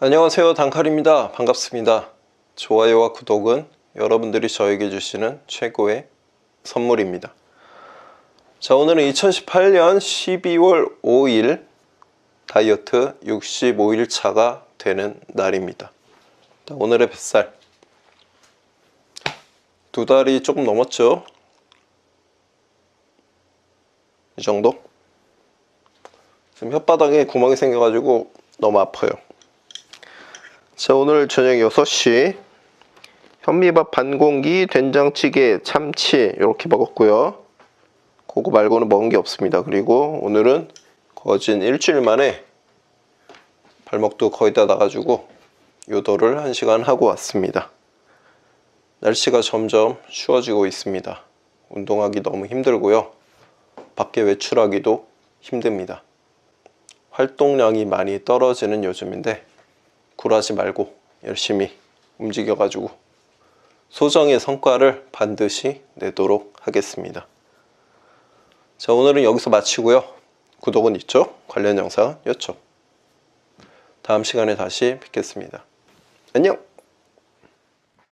안녕하세요 단칼입니다. 반갑습니다. 좋아요와 구독은 여러분들이 저에게 주시는 최고의 선물입니다. 자 오늘은 2018년 12월 5일 다이어트 65일 차가 되는 날입니다. 자, 오늘의 뱃살. 두 달이 조금 넘었죠? 이 정도? 지금 혓바닥에 구멍이 생겨가지고 너무 아파요 자 오늘 저녁 6시. 현미밥 반 공기 된장찌개 참치 이렇게 먹었고요. 그거 말고는 먹은 게 없습니다. 그리고 오늘은 거진 일주일 만에 발목도 거의 다 나가지고 요도를 1시간 하고 왔습니다. 날씨가 점점 추워지고 있습니다. 운동하기 너무 힘들고요. 밖에 외출하기도 힘듭니다. 활동량이 많이 떨어지는 요즘인데 굴하지 말고 열심히 움직여 가지고 소정의 성과를 반드시 내도록 하겠습니다. 자, 오늘은 여기서 마치고요. 구독은 있죠? 관련 영상 요청. 다음 시간에 다시 뵙겠습니다. 안녕!